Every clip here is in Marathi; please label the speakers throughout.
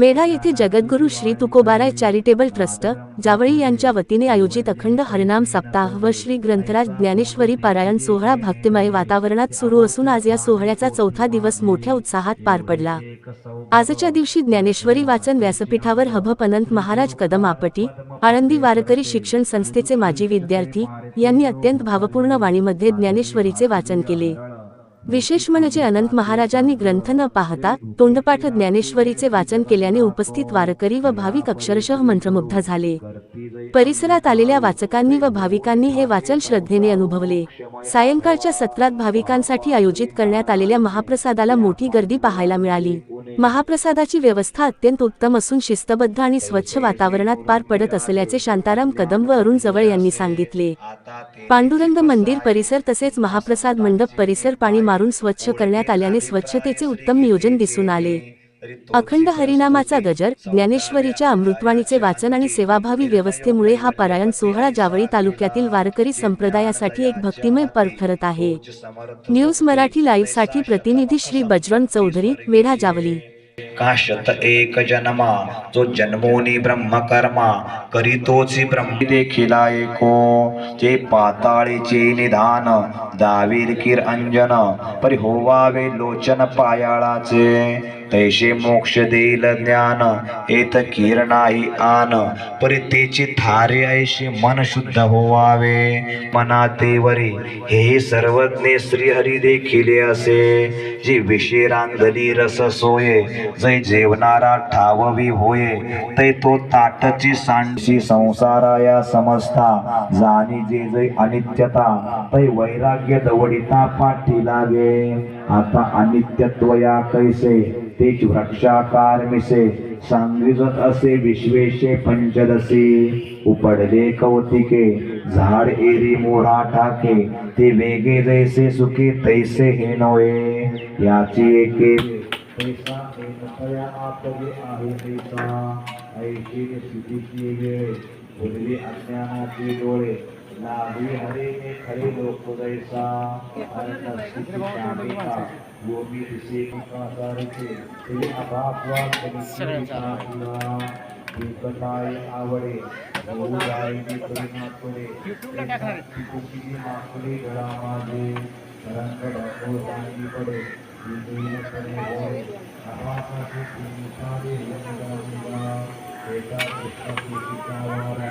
Speaker 1: मेढा येथे जगद्गुरू श्री तुकोबाराय चॅरिटेबल ट्रस्ट जावळी यांच्या वतीने आयोजित अखंड हरिनाम सप्ताह व श्री ग्रंथराज ज्ञानेश्वरी पारायण सोहळा भक्तिमय वातावरणात सुरू असून आज या सोहळ्याचा चौथा दिवस मोठ्या उत्साहात पार पडला. आजच्या दिवशी ज्ञानेश्वरी वाचन व्यासपीठावर हभप अनंत महाराज कदम आपटी आळंदी वारकरी शिक्षण संस्थेचे माजी विद्यार्थी यांनी अत्यंत भावपूर्ण वाणीमध्ये ज्ञानेश्वरीचे वाचन केले. विशेष म्हणजे अनंत महाराजांनी ग्रंथ न पाहता तोंडपाठ ज्ञानेश्वरीचे वाचन केल्याने उपस्थित वारकरी व भाविक अक्षरशः मंत्रमुग्ध झाले. परिसरात आलेल्या वाचकांनी व भाविकांनी हे वाचन श्रद्धेने अनुभवले. सायंकाळच्या सत्रात भाविकांसाठी आयोजित करण्यात आलेल्या महाप्रसादाला मोठी गर्दी पाहायला मिळाली. महाप्रसादाची व्यवस्था अत्यंत उत्तम असून शिस्तबद्ध आणि स्वच्छ वातावरणात पार पडत असल्याचे शांताराम कदम व अरुण जवळ यांनी सांगितले. पांडुरंग मंदिर परिसर तसेच महाप्रसाद मंडप परिसर पाणी मारून स्वच्छ करण्यात आल्याने स्वच्छतेचे उत्तम नियोजन दिसून आले. अखंड हरिनामाचा गजर ज्ञानेश्वरीच्या अमृतवाणीचे वाचन आणि सेवाभावी व्यवस्थेमुळे हा पारायण सोहळा जावळी तालुक्यातील वारकरी संप्रदायासाठी एक भक्तिमय पर्व ठरत आहे. न्यूज मराठी लाईव्हसाठी प्रतिनिधी श्री बजरंग चौधरी मेढा जावली.
Speaker 2: काशत एक जन्मा? जो जन्मोनी ब्रह्मकर्मा करीतोची ब्रह्म। देखिला एको जे पाताळीचे निधान दावीर किर अंजन परी होवावे लोचन पायाळाचे। तैसे मोक्ष देईल ज्ञान येत किरणाई आन. परी तेची थारे ऐशी मन शुद्ध होवावे. मना तेवरी हे सर्वज्ञ श्रीहरी देखिले असे. जे विषय रांधली रस सोये जै जेवणारा ठाववी होये. तै तो ताटची सांडशी संसारा या समजता जाणी जे जै अनित्यता तै वैराग्य दवडिता पाठी लागे. आता अनित्यत्व या कैसे तेच वृक्षाकार मिसे सांगिजत असे विश्वेशे पंचदशी. उपडले कौतिके झाड एरी मोरा टाके ते वेगे जैसे सुखी तैसे हे नव्हे. याची एके पैसा आपले आहे ऐशी स्थितीची वेळ उरली अज्ञानाची डोळे. लाभी हरेने खरे लोक जैसा शामिका योगी दिसे सारखे ते कनिष्ठा एकताय आवडे बहुरायनी परिणापुरे तुझी माकुली गळा माझे रंग ढाको सांगी पडे। विलीनपणे होय आभासाची पुनिसारे रंगांगा एका पुस्तकी शिकावारा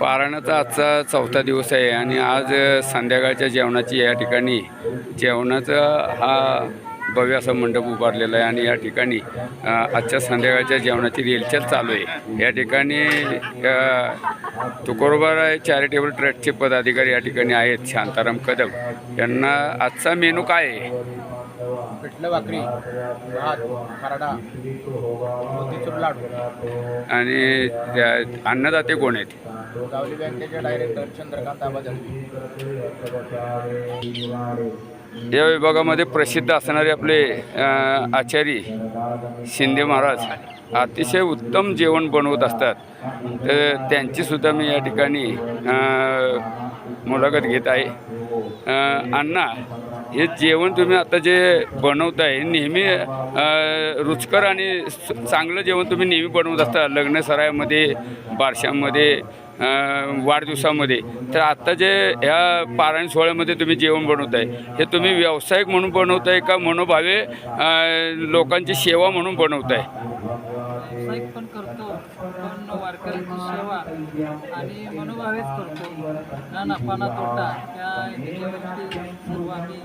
Speaker 3: पारायणाचा आजचा चौथा दिवस आहे आणि आज संध्याकाळच्या जेवणाची या ठिकाणी जेवणाचा हा भव्य असा मंडप उभारलेला आहे आणि या ठिकाणी आजच्या संध्याकाळच्या जेवणाची रेलचेल चालू आहे. या ठिकाणी तुकोरबार चॅरिटेबल ट्रस्टचे पदाधिकारी या ठिकाणी आहेत शांताराम कदम. यांना आजचा मेनू काय आहे?
Speaker 4: पिठलं भाकरी भात खरडा मोतीचूर लाडू.
Speaker 3: आणि त्या अन्नदाते कोण आहेत?
Speaker 4: गावली बँकेचे डायरेक्टर चंद्रकांत
Speaker 3: या विभागामध्ये प्रसिद्ध असणारे आपले अ, आचारी शिंदे महाराज अतिशय उत्तम जेवण बनवत असतात. तर त्यांचीसुद्धा मी या ठिकाणी अ, मुलाखत घेत आहे. अ, अण्णा हे जेवण तुम्ही आता जे बनवताय नेहमी रुचकर आणि स- चांगलं जेवण तुम्ही नेहमी बनवत असता लग्न सरायामध्ये बारशामध्ये वाढदिवसामध्ये. तर आता जे ह्या पारायण सोहळ्यामध्ये तुम्ही जेवण बनवताय हे तुम्ही व्यावसायिक म्हणून बनवताय का मनोभावे लोकांची सेवा म्हणून बनवताय?
Speaker 5: व्यावसायिक पण करतो पण वारकऱ्यांची सेवा आणि मनोभावेच करतो. ना नफा ना तोटा त्या ह्याच्यावरती सर्व आम्ही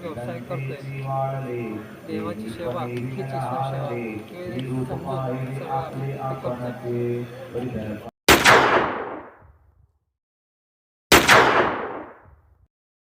Speaker 5: व्यवसाय करतोय. देवाची सेवा हीच ईश्वर सेवा करतो